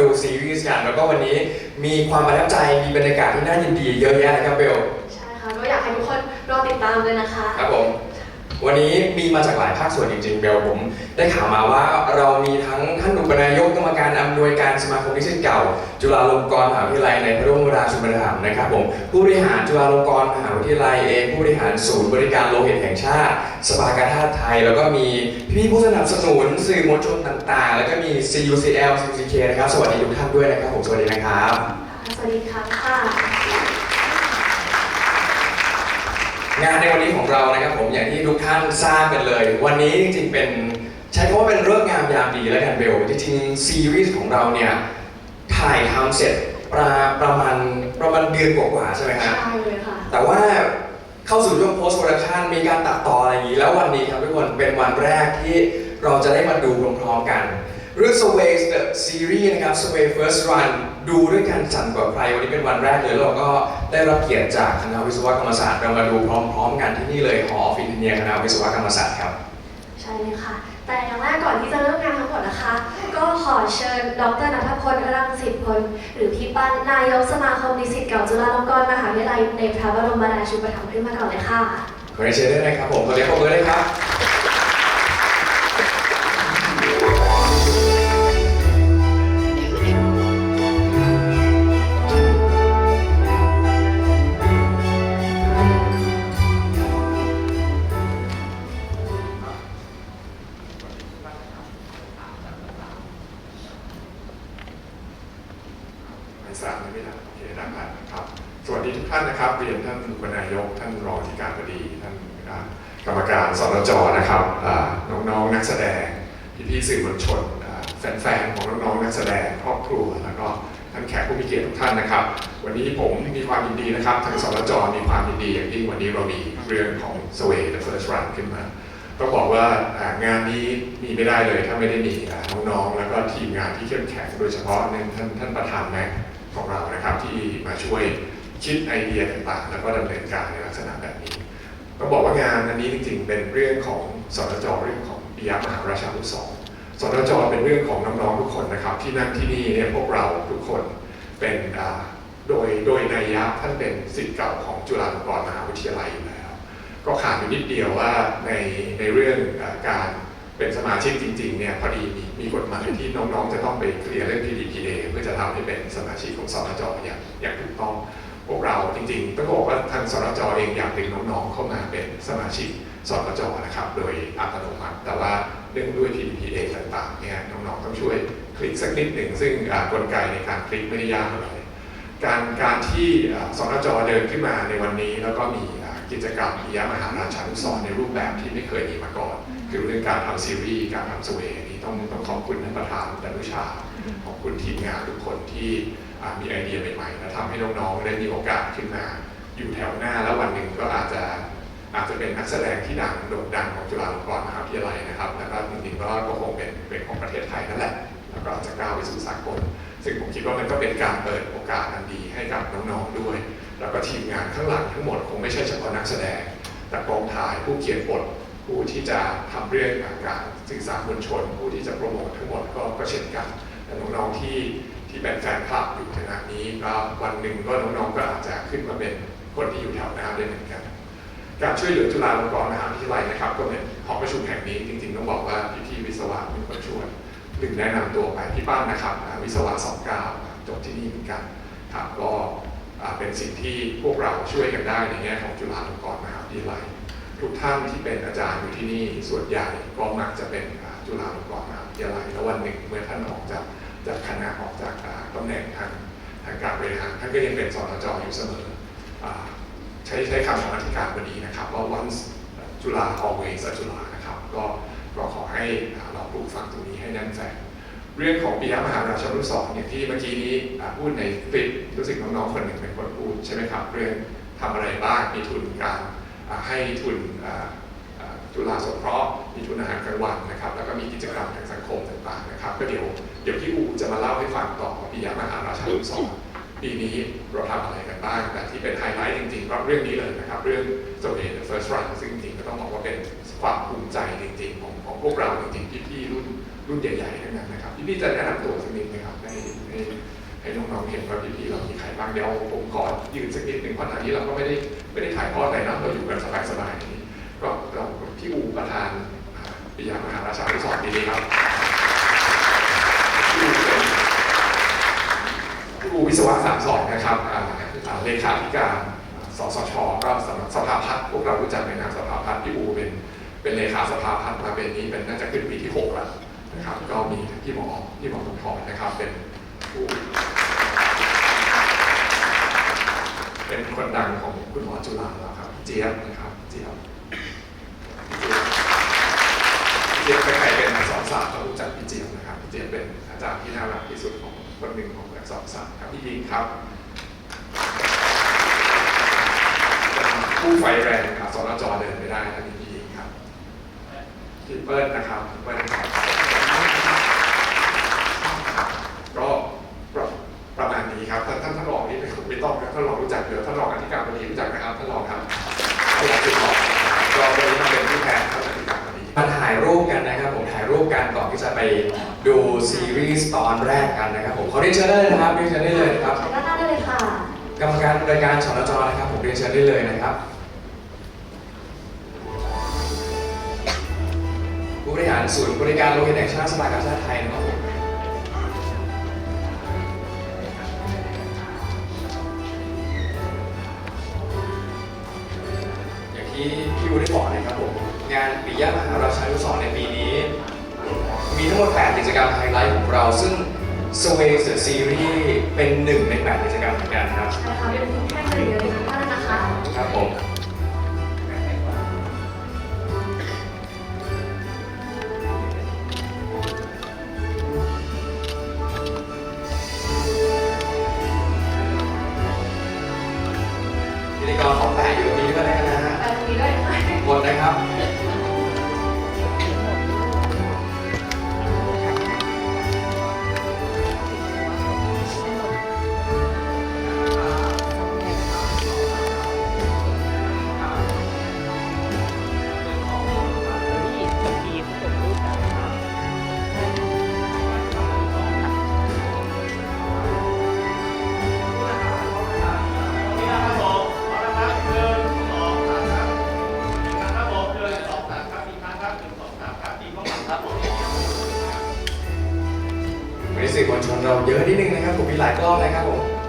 ดูซีรีส์กันแล้วก็วันนี้มีความประทับใจมีบรรยากาศที่น่ายินดีเยอะแยะนะครับเบลใช่ค่ะก็อยากให้ทุกคนรอติดตามเลยนะคะ ครับผม วันนี้มีมาจากหลายภาคส่วนจริงๆเบลผมได้ข่าวมาว่าเรามีทั้งท่านอุปนายกกรรมการอำนวยการสมาคมนิสิตเก่า จุฬาลงกรณ์มหาวิทยาลัยในพระบรมราชูปถัมภ์นะครับผมผู้บริหารจุฬาลงกรณ์มหาวิทยาลัยเองผู้บริหารศูนย์บริการโลหิตแห่งชาติ สภากาชาติไทย แล้วก็มีพี่ผู้สนับสนุนสื่อมวลชนต่างๆ แล้วก็มี CUCL CCK นะครับสวัสดีทุกท่านด้วยนะครับผมสวัสดีนะครับ สวัสดีค่ะ งานในวันนี้ของเรานะครับผมอย่างที่ทุกท่านทราบกันเลย วันนี้จริงๆเป็นใช้คำว่าเป็นเรื่องงามยามดีแล้วกันเบลจริงๆซีรีส์ของเราเนี่ยถ่ายทำเสร็จประประมาณประมาณเดือนกว่าๆใช่ไหมฮะใช่เลยค่ะ แต่ว่าเข้าสู่ช่วง post production มีการตัดต่ออะไรอย่างนี้ แล้ววันนี้ครับทุกคนเป็นวันแรกที่เราจะได้มาดูพร้อมๆกันเรื่อง Sway the Series นะครับ Sway First Run ดูด้วยกันจันกว่าใครวันนี้เป็นวันแรกเลยแล้วเราก็ได้รับเกียรติจากคณะวิศวกรรมศาสตร์เรามาดูพร้อม ๆ กันที่นี่เลยหอออฟฟิศเนียคณะวิศวกรรมศาสตร์ครับใช่เลยค่ะ แต่อย่างแรกก่อนที่จะเริ่มงานทั้งหมดนะคะ ก็ขอเชิญดรนัทพลรังสิตพลหรือพี่ปั้นนายกสมาคมนิสิตเก่าจุฬาลงกรณ์มหาวิทยาลัยในพระบรมราชูปถัมภ์ขึ้นมาก่อนเลยค่ะขอเรียนเชิญได้เลยครับผมขอเรียนปรบมือเลยครับ นะครับ วันนี้ผมมีความยินดีนะครับทางสนจมีความยินดีอย่างยิ่งวันนี้เรามีเรื่องของ Sway the First Run ขึ้นมาต้องบอกว่างานนี้มีไม่ได้เลยถ้าไม่ได้มีน้องๆแล้วก็ทีมงานที่เข้มแข็งโดยเฉพาะในท่านท่านประธานแม็กของเรานะครับที่มาช่วยคิดไอเดียต่างๆ แล้วก็ดำเนินการในลักษณะแบบนี้ต้องบอกว่างานอันนี้จริงๆ เป็นเรื่องของสนจเรื่องของปิยมหาราชานุสรณ์สนจเป็นเรื่องของน้องๆทุกคนนะครับ ที่นั่งที่นี่เนี่ยพวกเราทุกคน เป็นโดยโดยนัยยะท่านเป็นศิษย์เก่าของจุฬาลงกรณ์มหาวิทยาลัยอยู่แล้ว ก็ขาดอยู่นิดเดียวว่าในในเรื่องอการเป็นสมาชิกจริงๆเนี่ยพอดีมีมีกฎหมายที่น้องๆ จะต้องไปเคลียร์เรื่อง PDPA เพื่อจะทำให้เป็นสมาชิกของสนจอย่างอย่างถูกต้องพวกเราจริงๆต้องบอกว่าทางสนจเองอยากดึงน้องๆเข้ามาเป็นสมาชิกสนจนะครับ โดยอัตโนมัติ แต่ว่าเรื่องด้วย PDPA ต่างๆเนี่ยน้องๆต้องช่วย ลิกสักนิดหนึ่งซึ่งกลไกในการคลิกไม่ได้ยากอะไรการการที่อ่าสนจเดินขึ้นมาในวันนี้ แล้วก็มีกิจกรรมปิยมหาราชานุสรในรูปแบบที่ไม่เคยมีมาก่อน คือเรื่องการทำซีรีส์การทำสเวนี้ต้องต้องขอบคุณท่านประธานดนุชาขอบคุณทีมงานทุกคนที่มีไอเดียใหม่ๆและทำให้น้องๆได้มีโอกาสขึ้นมา อยู่แถวหน้าแล้ววันหนึ่งก็อาจจะอาจจะเป็นนักแสดงที่ดังโด่งดังของจุฬาลงกรณ์มหาวิทยาลัยนะครับแล้วก็จริงๆก็ก็คงเป็นเป็นของประเทศไทยนั่นแหละ ก้าวไปสู่สากล ซึ่งผมคิดว่ามันก็เป็นการเปิดโอกาสอันดีให้กับน้องๆด้วย แล้วก็ทีมงานข้างหลังทั้งหมดคงไม่ใช่เฉพาะนักแสดง แต่กองถ่ายผู้เขียนบทผู้ที่จะทำเรื่องการสื่อสารมวลชน ผู้ที่จะโปรโมททั้งหมดก็ก็เช่นกันและน้องๆที่ที่เป็นแฟนคลับอยู่ขณะนี้ก็วันหนึ่งก็น้องๆก็อาจจะขึ้นมาเป็นคนที่อยู่แถวหน้าได้เหมือนกัน การช่วยเหลือจุฬาลงกรณ์มหาวิทยาลัยนะครับ ก็เป็นหอประชุมแห่งนี้จริงๆต้องบอกว่าพี่ๆวิศวะเป็นคนช่วย หนึ่งแนะนำตัวไปพี่ป้านนะครับวิศวะ29จบที่นี่เหมือนกันครับก็อ่าเป็นสิ่งที่พวกเราช่วยกันได้ในแง่ของจุฬาลงกรณ์มหาวิทยาลัยทุกท่านที่เป็นอาจารย์อยู่ที่นี่ส่วนใหญ่ก็มักจะเป็นจุฬาลงกรณ์มหาวิทยาลัยแล้ววันหนึ่งเมื่อท่านออกจากจากคณะออกจากอ่าตำแหน่งทางทางการบริหารท่านก็ยังเป็นสนจอยู่เสมออใช้ใช้คำของอธิการบดีนะครับว่า once จุฬา always จุฬานะครับก็ก็ขอให้ ปลูกฝังตรงนี้ให้แน่นแฟนเรื่องของปิยมหาราชานุสรณ์อย่างที่เมื่อกี้นี้อ่าพูดในคลิปรู้สึกน้องๆคนหนึ่งเป็นคนพูดใช่ไหมครับเรื่องทำอะไรบ้างมีทุนการให้ทุนจุฬาสงเคราะห์มีทุนอาหารกลางวันนะครับแล้วก็มีกิจกรรมทางสังคมต่างๆนะครับก็เดี๋ยวเดี๋ยวพี่อูจะมาเล่าให้ฟังต่อปิยมหาราชานุสรณ์ปีนี้เราทำอะไรกันบ้าง แต่ที่เป็นไฮไลท์จริงๆก็เรื่องนี้เลยนะครับ เรื่อง s o w a y the first run ซึ่งจริงๆก็ต้องบอกว่าเป็นความภูมิใจ ใหญ่ๆทั้งนั้นนะครับพี่ๆจะแนะนำตัวสักนิดไหมครับให้ให้ให้น้องๆเห็นว่าพี่ๆเรามีใครบ้างเดี๋ยวผมขอยืนสักนิดหนึ่งเพราะตอนนี้เราก็ไม่ได้ไม่ได้ถ่ายทอดอะไรนะเราอยู่กันสบายๆนี้ก็เราพี่อูประธานปิยามหาราชานุสรณ์ปีนี้ครับพี่อูวิศวะสามสองนะครับเลขาธิการสสชก็สำนักสภาพัฒน์พวกเรารู้จักในนามสภาพัฒน์พี่อูเป็นเป็นเลขาสภาพัฒน์มาเป็นนี้เป็นน่าจะขึ้นปีที่หกแล้ว นะครับ ก็มีพี่หมอพี่หมอทุนทรนะครับ เป็นผู้เป็นคนดังของคุณหมอจุฬาแล้วครับ เจี๊ยบนะครับเจี๊ยบเจี๊ยบใครๆเป็นอักษรศาสตร์ก็รู้จักพี่เจี๊ยบนะครับพี่เจี๊ยบเป็นอาจารย์ที่น่ารักที่สุดของคนหนึ่งของอักษรศาสตร์ครับพี่ยิงครับเป็นผู้ไฟแรงครับสนจอเดินไม่ได้นะพี่ยิงครับพี่เปิ้ลนะครับเปิ้ลครับ ซีรีส์ตอนแรกกันนะครับผมขอเรียนเชิญได้เลยนะครับเรียนเชิญได้เลยนะครับด้านหน้าได้เลยค่ะกรรมการรายการสนจนะครับผมเรียนเชิญได้เลยนะครับผู้บริหารศูนย์บริการโลหิตแห่งชาติสภากาชาติไทยนะครับผมอย่างที่พี่วูได้บอกนะครับผมงานปิยมหาราชานุสรณ์ในปีนี้ มีทั้งหมด 8 กิจกรรมไฮไลท์ของเรา ซึ่ง Sway the Series เป็นหนึ่งใน 8 กิจกรรมเหมือนกันครับใช่ค่ะเป็นแค่หนึ่งเดียวในทั้งบ้านนะคะ ครับผม วันนี้สื่อมวลชนเราเยอะนิดนึงนะครับผมมีหลายกล้องนะครับผม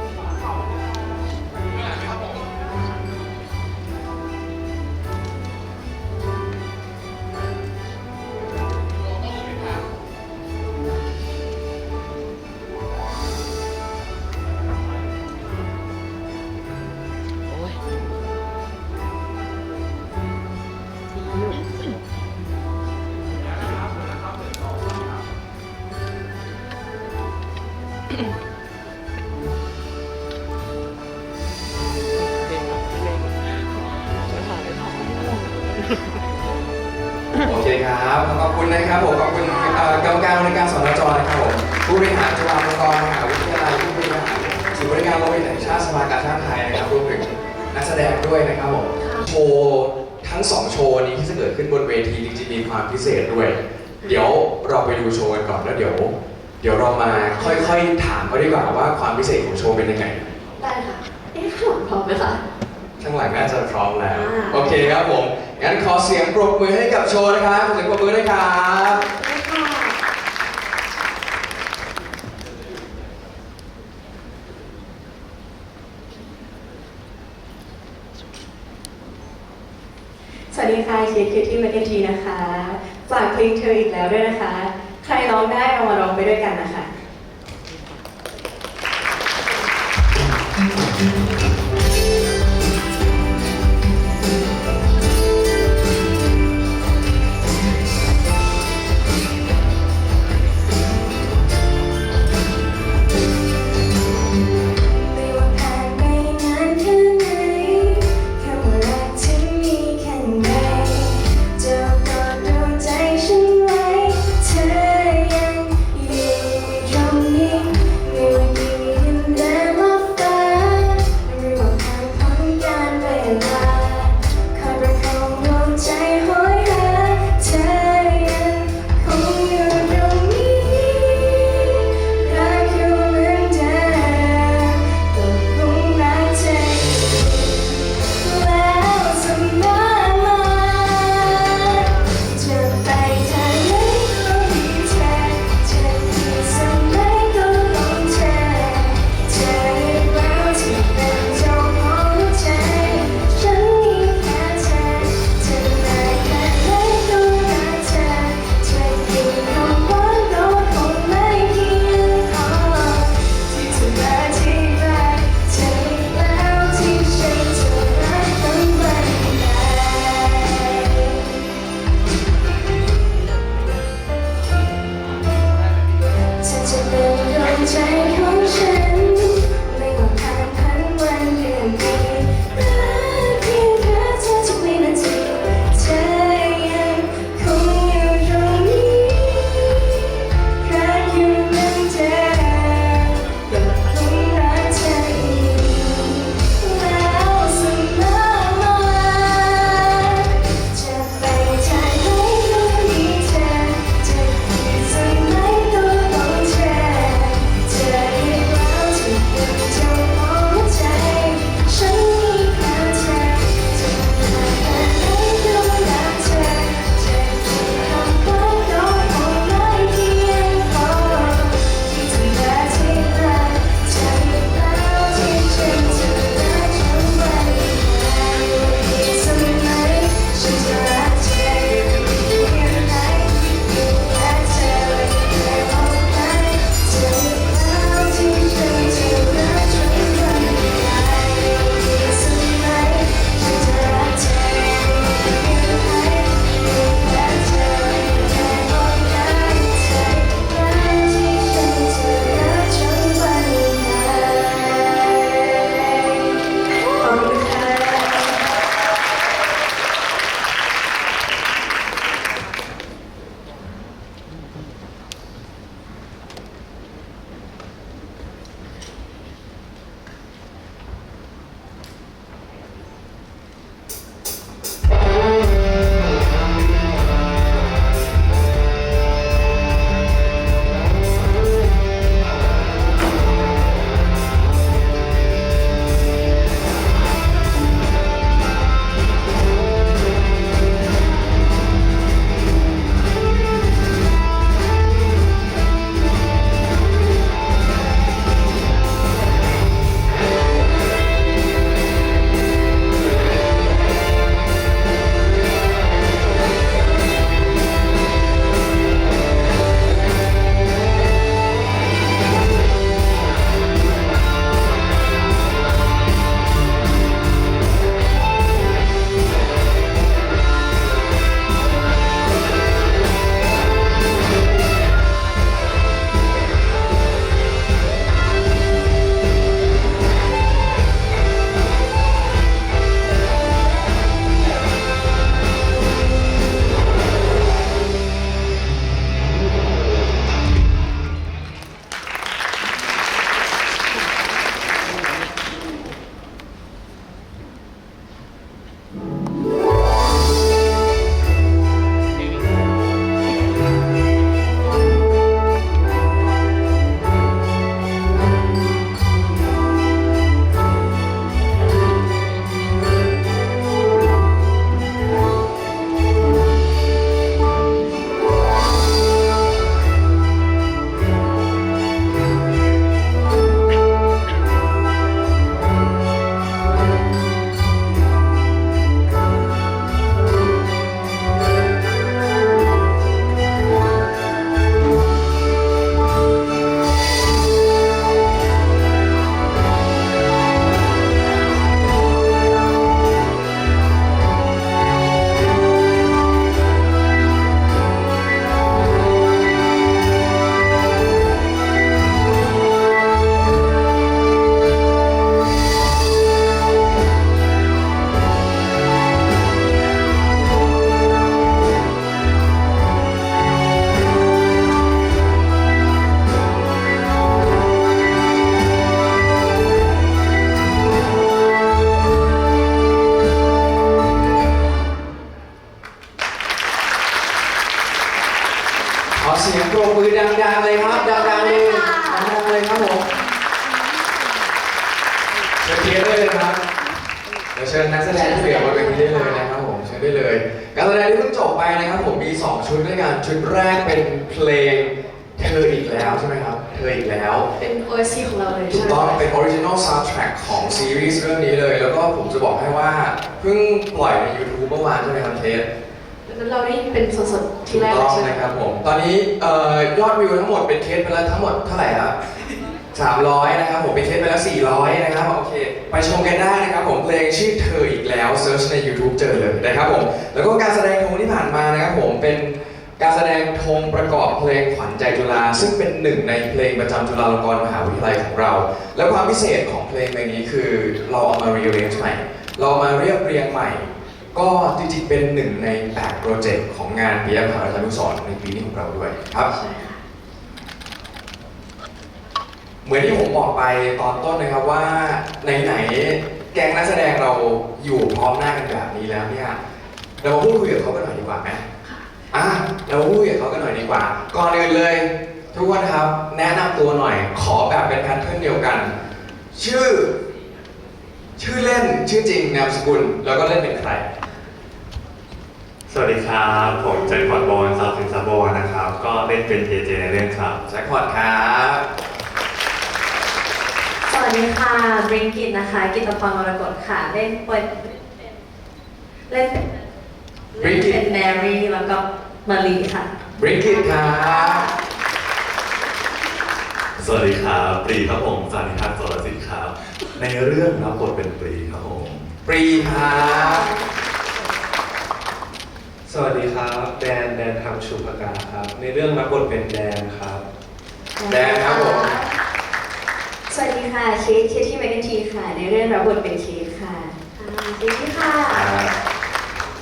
โอเคครับขอบคุณนะครับผมขอบคุณเอ่อกรรมการบริการสนจนะครับผมผู้บริหารจุฬาลงกรณ์มหาวิทยาลัยผู้บริหารศูนย์บริการโลหิตแห่งชาติสภากาชาติไทยนะครับรวมถึงนักแสดงด้วยนะครับผมโชว์ทั้งสองโชว์นี้ที่จะเกิดขึ้นบนเวทีจริงๆมีความพิเศษด้วย เดี๋ยวเราไปดูโชว์กันก่อนแล้วเดี๋ยว เดี๋ยวเรามาค่อยๆถามเขาดีกว่าว่าความพิเศษของโชว์เป็นยังไงได้ค่ะเอ๊ะข้างหลังพร้อมไหมคะข้างหลังน่าจะพร้อมแล้วอ่าโอเคครับผม งั้นขอเสียงปรบมือให้กับโชว์นะครับขอเสียงปรบมือด้วยครับสวัสดีค่ะเชียร์คิวที่มาเอ็นทีนะคะ ฝากเพลงเธออีกแล้วด้วยนะคะ ใครร้องได้เอามาร้องไปด้วยกันนะคะ ทั้งหมดเท่าไหร่ครับ300 นะครับผมเป็นเทสไปแล้ว 400 นะครับ โอเค ไปชมกันได้นะครับผมเพลงชื่อเธออีกแล้วเซิร์ชใน YouTube เจอเลยนะครับผม แล้วก็การแสดงธงที่ผ่านมานะครับผมเป็นการแสดงธงประกอบเพลงขวัญใจจุฬาซึ่งเป็นหนึ่งในเพลงประจำจุฬาลงกรณ์มหาวิทยาลัยของเรา และความพิเศษของเพลงเพลงนี้คือเราเอามา rearrange ใหม่ เรามาเรียบเรียงใหม่ ก็จริงๆเป็นหนึ่งใน8โปรเจกต์ของงานปิยมหาราชานุสรในปีนี้ของเราด้วยครับ เหมือนที่ผมบอกไปตอนต้นนะครับว่าไหนๆแก๊งนักแสดงเราอยู่พร้อมหน้ากันแบบนี้แล้วเนี่ยเรามาพูดคุยกับเขากันหน่อยดีกว่าไหมอะเรามาพูดคุยกับเขากันหน่อยดีกว่า ก่อนอื่นเลย ทุกคนครับ แนะนำตัวหน่อย ขอแบบเป็นแพทเทิร์นเดียวกัน ชื่อ ชื่อเล่นชื่อจริงนามสกุลแล้วก็เล่นเป็นใคร สวัสดีครับ ผมแจ็คพอตบอลซาวสินซาบอลนะครับ ก็เล่นเป็นเจเจในเรื่องครับ แจ็คพอตครับส วัสดีค่ะบริงกิตนะคะ กิตพรมรกตค่ะ เล่นเป็นเล่นเป็นเล่นเป็นแมรี่แล้วก็มารีค่ะบริงกิตครับสวัสดีครับปรีครับผมสานิทัศน์สรสิทธิ์ครับ ในเรื่องรับบทเป็นปรีครับผมปรีครับสวัสดีครับ แดนแดนทำชูปากาครับ ในเรื่องรับบทเป็นแดนครับ แดนครับผม สวัสดีค่ะ เคสเคสที่แมกนทีค่ะ ในเรื่องรับบทเป็นเคสค่ะอ่าดีค่ะ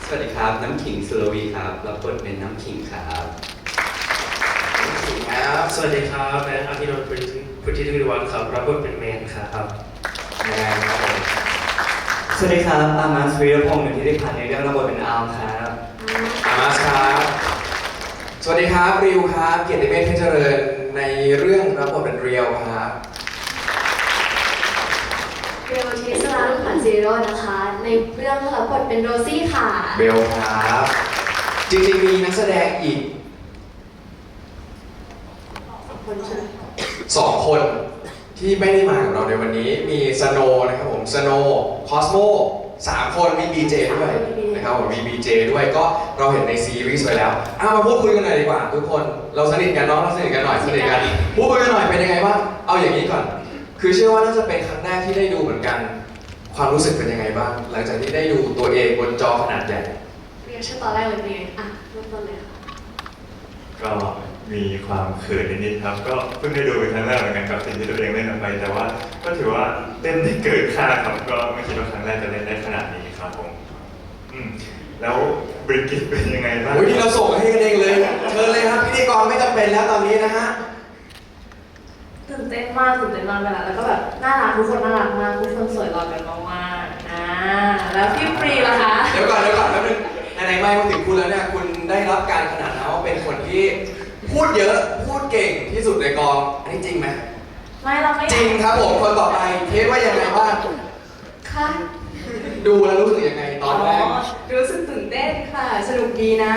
สวัสดีครับ น้ำขิงสุรวีครับรับบทเป็นน้ำขิงครับครับ สวัสดีครับแมนอาทินนท์พุทธิทวีวัฒน์ครับรับบทเป็นแมนครับแดนครับผมสวัสดีครับอามาสวีรพงศ์หนึ่งที่ได้ผ่านในเรื่องรับบทเป็นอาร์มครับอามาสครับสวัสดีครับริวครับ เกียรติเมธเพชรเจริญในเรื่องรับบทเป็นเรียวครับ เบลทิสลาลูกขวัญซีโร่นะคะ ในเรื่องรับบทเป็นโรซี่ค่ะ เบลครับ จริงๆมีนักแสดงอีกคนใช่ไหมสองคนที่ไม่ได้มากับเราในวันนี้มีสโนนะครับผมสโนคอสโมสามคนมีบีเจด้วยนะครับผมมีบีเจด้วยก็เราเห็นในซีรีส์ไปแล้วเอามาพูดคุยกันหน่อยดีกว่า ทุกคนเราสนิทกันเนาะเราสนิทกันหน่อยสนิทกันพูดคุยกันหน่อยเป็นยังไงบ้างเอาอย่างนี้ก่อน คือเชื่อว่าน่าจะเป็นครั้งแรกที่ได้ดูเหมือนกัน ความรู้สึกเป็นยังไงบ้าง หลังจากที่ได้ดูตัวเองบนจอขนาดใหญ่เรียกชื่อตอนแรกเลยเป็นยังไงอะเริ่มต้นเลยค่ะก็มีความเขินนิดๆครับ ก็เพิ่งได้ดูเป็นครั้งแรกเหมือนกันกับสิ่งที่ตัวเองเล่นออกไป แต่ว่าก็ถือว่าเต้นได้เกินคาดครับก็ไม่คิดว่าครั้งแรกจะเล่นได้ขนาดนี้ครับผมอืมแล้วบริกิตเป็นยังไงบ้าง โอ้ยนี่เราส่งให้กันเองเลย เชิญเลยครับพิธีกรไม่จำเป็นแล้วตอนนี้นะฮะตื่น เต้นมากตื่นเต้นมากเวลาแล้วก็แบบน่ารักทุกคนน่ารักมากทุกคนสวยหล่อกันมากๆอ่าแล้วพี่ปรีล่ะคะเดี๋ยวก่อนเดี๋ยวก่อนแป๊บนึงไหนๆไม่มาถึงคุณแล้วเนี่ยคุณได้รับการขนาดนะว่าเป็นคนที่พูดเยอะพูดเก่งที่สุดในกองอันนี้จริงไหมไม่เราไม่จริงครับผมคนต่อไปเทสว่ายังไงบ้างค่ะดูแล้วรู้สึกยังไงตอนแรกรู้สึกตื่นเต้นค่ะ สนุกดีนะ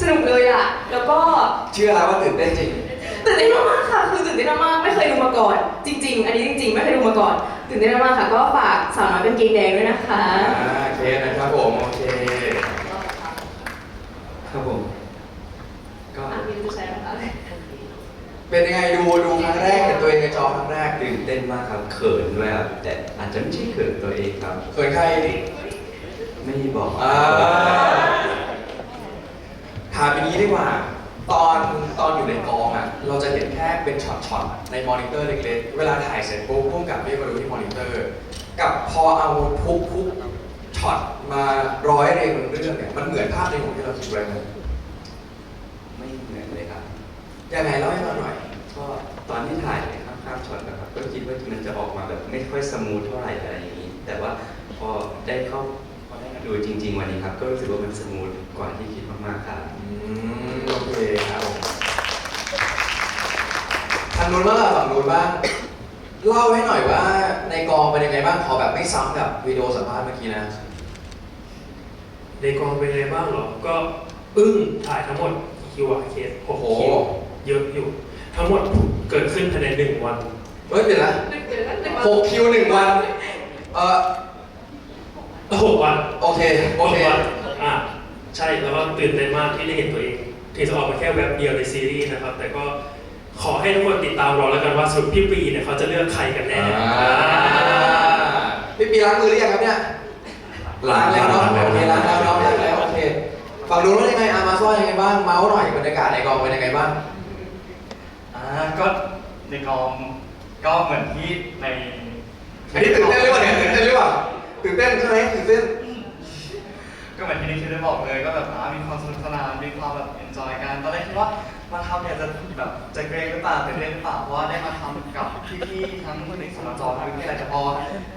สนุกเลยอะ แล้วก็เชื่อแล้วว่าตื่นเต้นจริง ตื่นเต้นมากๆค่ะคือตื่นเต้นมากๆไม่เคยดูมาก่อน จริง ๆ อันนี้จริง ๆ ไม่เคยดูมาก่อน ตื่นเต้นมากๆค่ะ ก็ฝากสาวน้อยเป็นเกงแดงด้วยนะคะ อ่าโอเคนะครับผมโอเคครับผม ก็อะมีผู้ชายนะคะเป็นยังไงดูดูครั้งแรกเห็นตัวเองในจอครั้งแรกตื่นเต้นมากครับเขินด้วยครับแต่อาจจะไม่ใช่เขินตัวเองครับ เขินใครไม่บอกอ่าถามอย่างนี้ดีกว่า ตอนตอนอยู่ในกองอะเราจะเห็นแค่เป็นช็อตๆในมอนิเตอร์เล็กๆ เวลาถ่ายเสร็จปุ๊บพุ่งกับเรียกมาดูที่มอนิเตอร์ กับพอเอาทุกทุกช็อตมาร้อยเรียงบนเรื่องเนี่ยมันเหมือนภาพในหัวที่เราคิดไว้ไหมไม่เหมือนเลยครับยังไงเล่าให้ฟังหน่อย ก็ตอนที่ถ่ายข้ามข้ามช็อตนะครับก็คิดว่ามันจะออกมาแบบไม่ค่อยสมูทเท่าไหร่อะไรอย่างนี้ แต่ว่าพอได้เข้าพอได้มาดูจริง ๆ วันนี้ครับ ก็รู้สึกว่ามันสมูทกว่าที่คิดมากๆครับ อืมโอเคครับผมางนู้นบ้างล่ะฝั่งนู้นบ้างเล่าให้หน่อยว่าในกองเป็นยังไงบ้างขอแบบไม่ซ้ำกับวิดีโอสัมภาษณ์เมื่อกี้นะ ในกองเป็นไงบ้างเหรอ ก็อึ้งถ่ายทั้งหมดกี่คิวอะเคสหกโอ้โห คิวเยอะอยู่ ทั้งหมดเกิดขึ้นภายในหนึ่งวัน เฮ้ยเดี๋ยวนะหกคิวหนึ่งวัน เออ หกวันโอเคโอเคหกวันอะใช่แล้วก็ตื่นเต้นมากที่ได้เห็นตัวเองที่จะออกมาแค่แว็บเดียวในซีรีส์นะครับ แต่ก็ขอให้ทุกคนติดตามรอแล้วกันว่าสรุดพี่ปีเนี่ยเขาจะเลือกใครกันแน่อ่าพี่ปีล้างมือหรือยังครับเนี่ยล้างแล้วเนาะโอเคล้างแล้วเนาะล้างแล้วโอเคฝั่งนู้นว่ายังไงอามาซ้อยยังไงบ้างเมาส์หน่อยบรรยากาศในกองเป็นยังไงบ้าง อ่าก็ในกองก็เหมือนที่ในอันนี้ตื่นเต้นหรือเปล่าเนี่ยตื่นเต้นหรือเปล่า ตื่นเต้นใช่ไหมตื่นเต้น ก็เหมือนที่ในคลิปได้บอกเลยก็แบบอ่ามีความสนุกสนานมีความแบบเอนจอยกันตอนแรกคิดว่ามาทำเนี่ยจะแบบจะเกรงหรือเปล่าตื่นเต้นหรือเปล่าเพราะว่าได้มาทำกับพี่ๆทั้งคนในสมจรทั้งที่อะไรแต่พอ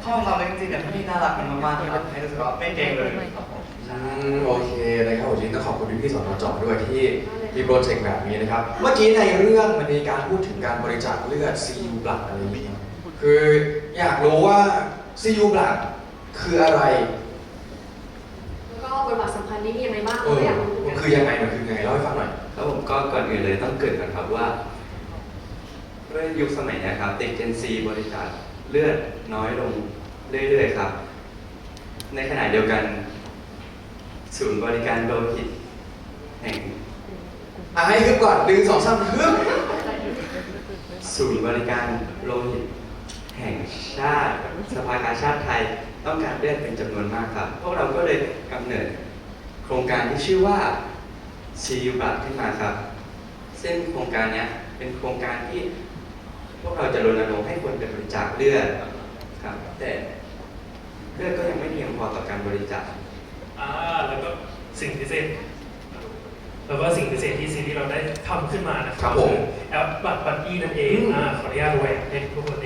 เข้ามาทำแล้วจริงๆเนี่ยพี่ๆน่ารักกันมากๆที่แบบให้รู้สึกว่าไม่เกรงเลยครับผมอืมโอเคนะครับผมจริงๆต้องขอบคุณพี่ๆสอนอจอด้วยที่มีโปรเจกต์แบบนี้นะครับ เมื่อกี้ในเรื่องมันมีการพูดถึงการบริจาคเลือด CU blood อะไรอย่างเงี้ยคืออยากรู้ว่า CU blood คืออะไร แล้วก็บทบาทสำคัญนี่มียังไงบ้างเอเราอก็อยากรู้เหมือนมักันนคือยังไงมันคือยังไงเล่าให้ฟังหน่อยแล้วผมก็ก่อนอื่นเลยต้องเกริดก่อนครับว่าด้วยยุคสมัยเนี้ยครับเด็ก Gen Z บริจาคเลือดน้อยลงเรื่อยๆครับ ในขณะเดียวกัน ศูนย์บริการโลหิตแห่งอะให้ฮึบก่อนดึงสองสามฮึบศูนย์บริการโลหิต แห่งชาติสภากาชาติไทย ต้องการเลือดเป็นจำนวนมากครับ พวกเราก็เลยกำเนิดโครงการที่ชื่อว่า CU บัตขึ้นมาครับ ซึ่งโครงการเนี้ยเป็นโครงการที่พวกเราจะรณรงค์ให้คนไปบริจาคเลือดครับ แต่เลือดก็ยังไม่เพียงพอต่อการบริจาคอ่าแล้วก็สิ่งพิเศษแล้วก็สิ่งพิเศษที่ซีรีส์เราได้ทำขึ้นมานะคครัรับบผมแอปบัตรบัตรอีนั่นเองอืมอ่าขออนุญาตแหวกให้ทุกคน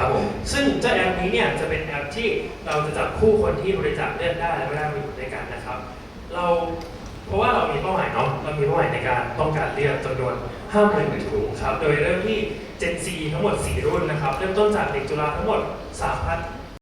ครับบผมซึ่งเจ้าแอปนี้เนี่ยจะเป็นแอปที่เราจะจับคู่คนที่บริจาคเลือดได้และไม่ได้มาอยู่ด้วยกันนะครับ เราเพราะว่าเรามีเป้าหมายเนาะเรามีเป้าหมายในการต้องการเลือดจำนวนห้าหมื่นถุงครับ โดยเริ่มที่ Gen Z ทั้งหมด 4 รุ่นนะครับ เริ่มต้นจากเด็กจุฬาทั้งหมด3,000